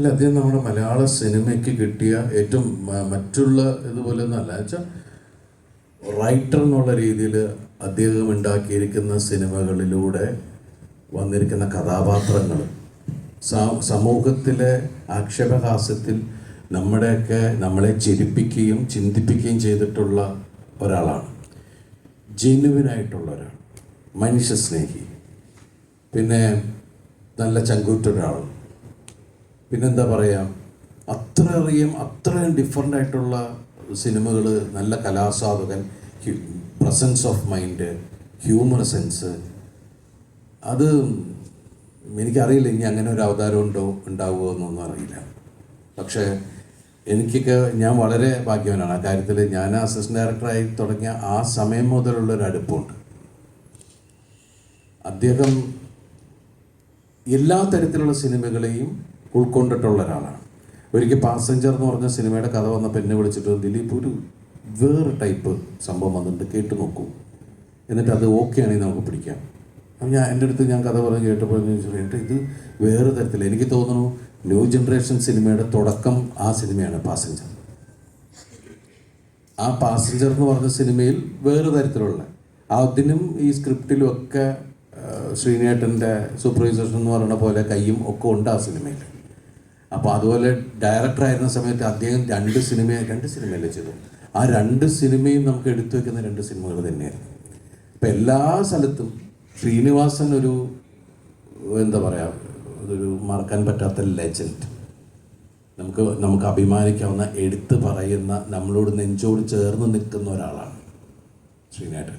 അല്ല അദ്ദേഹം നമ്മുടെ മലയാള സിനിമയ്ക്ക് കിട്ടിയ ഏറ്റവും മറ്റുള്ള ഇതുപോലെ ഒന്നല്ല വെച്ചാൽ റൈറ്റർ എന്നുള്ള രീതിയിൽ അദ്ദേഹം ഉണ്ടാക്കിയിരിക്കുന്ന സിനിമകളിലൂടെ വന്നിരിക്കുന്ന കഥാപാത്രങ്ങൾ സമൂഹത്തിലെ ആക്ഷേപഹാസ്യത്തിൽ നമ്മുടെയൊക്കെ നമ്മളെ ചിരിപ്പിക്കുകയും ചിന്തിപ്പിക്കുകയും ചെയ്തിട്ടുള്ള ഒരാളാണ്. ജെനുവിനായിട്ടുള്ള ഒരാൾ. മനുഷ്യസ്നേഹി. പിന്നെ നല്ല ചങ്കൂറ്റ ഒരാൾ പിന്നെന്താ പറയുക അറിയാം അത്രയും ഡിഫറെന്റ് ആയിട്ടുള്ള സിനിമകൾ നല്ല കലാസ്വാദകൻ presence of mind humour sense അത് എനിക്കറിയില്ല ഇനി അങ്ങനെ ഒരു അവതാരം ഉണ്ടോ ഉണ്ടാവുമോ എന്നൊന്നും അറിയില്ല. പക്ഷേ എനിക്കൊക്കെ ഞാൻ വളരെ ഭാഗ്യവാനാണ്. ആ കാര്യത്തിൽ ഞാൻ അസിസ്റ്റന്റ് ഡയറക്ടറായി തുടങ്ങിയ ആ സമയം മുതലുള്ള ഒരു അടുപ്പമുണ്ട് അദ്ദേഹം എല്ലാ തരത്തിലുള്ള സിനിമകളെയും ഉൾക്കൊണ്ടിട്ടുള്ള ഒരാളാണ് ഒരിക്കൽ പാസഞ്ചർ എന്ന് പറഞ്ഞ സിനിമയുടെ കഥ വന്നപ്പോൾ എന്നെ വിളിച്ചിട്ട് ദിലീപ് ഒരു വേറെ ടൈപ്പ് സംഭവം വന്നിട്ടുണ്ട് കേട്ട് നോക്കൂ. എന്നിട്ട് അത് ഓക്കെ ആണെങ്കിൽ നമുക്ക് പിടിക്കാം. അപ്പം ഞാൻ എന്റെ അടുത്ത് ഞാൻ കഥ പറഞ്ഞ് കേട്ടപ്പോൾ ഞാൻ ചോദിച്ചു, "ഏട്ടാ, ഇത് വേറെ തരത്തിൽ എനിക്ക് തോന്നുന്നു ന്യൂ ജനറേഷൻ സിനിമയുടെ തുടക്കം ആ സിനിമയാണ് പാസഞ്ചർ ആ പാസഞ്ചർ എന്ന് പറഞ്ഞ സിനിമയിൽ വേറെ തരത്തിലുള്ള അതിനും ഈ സ്ക്രിപ്റ്റിലും ഒക്കെ ശ്രീനേട്ടന്റെ സൂപ്പർവൈസേഷൻ എന്ന് പറയുന്ന പോലെ കയ്യും ഒക്കെ ഉണ്ട് ആ സിനിമയിൽ. അപ്പോൾ അതുപോലെ ഡയറക്ടർ ആയിരുന്ന സമയത്ത് അദ്ദേഹം രണ്ട് സിനിമ രണ്ട് സിനിമയല്ലേ ചെയ്തു. ആ രണ്ട് സിനിമയും നമുക്ക് എടുത്തു വെക്കുന്ന രണ്ട് സിനിമകൾ തന്നെയായിരുന്നു. അപ്പം എല്ലാ സ്ഥലത്തും ശ്രീനിവാസൻ ഒരു എന്താ പറയുക അതൊരു മറക്കാൻ പറ്റാത്ത ലെജൻഡ് നമുക്ക് നമുക്ക് അഭിമാനിക്കാവുന്ന എടുത്തു പറയുന്ന നമ്മളോട് നെഞ്ചോട് ചേർന്ന് നിൽക്കുന്ന ഒരാളാണ് ശ്രീനേട്ടൻ